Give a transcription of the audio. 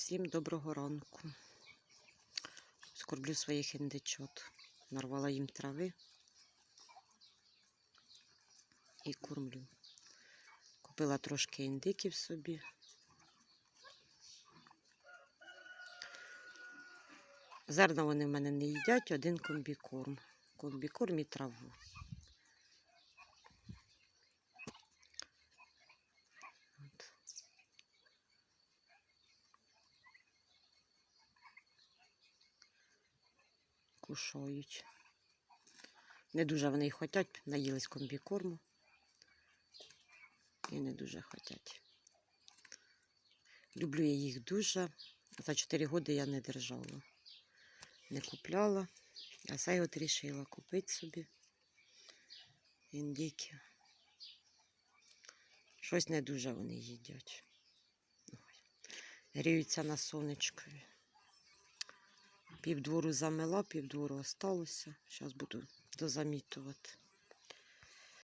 Всім доброго ранку. Скорблю своїх індичот. Нарвала їм трави і кормлю. Купила трошки індиків собі. Зерна вони в мене не їдять, один комбікорм. Комбікорм і траву. Кушають. Не дуже вони й хотять, наїлись комбікорму. І не дуже хотять. Люблю я їх дуже. За 4 роки я не держала. Не купляла. А цей от рішила купити собі. Індики. Щось не дуже вони їдять. Гріються на сонечкові. Півдвору замила, півдвору осталося. Зараз буду дозамітувати.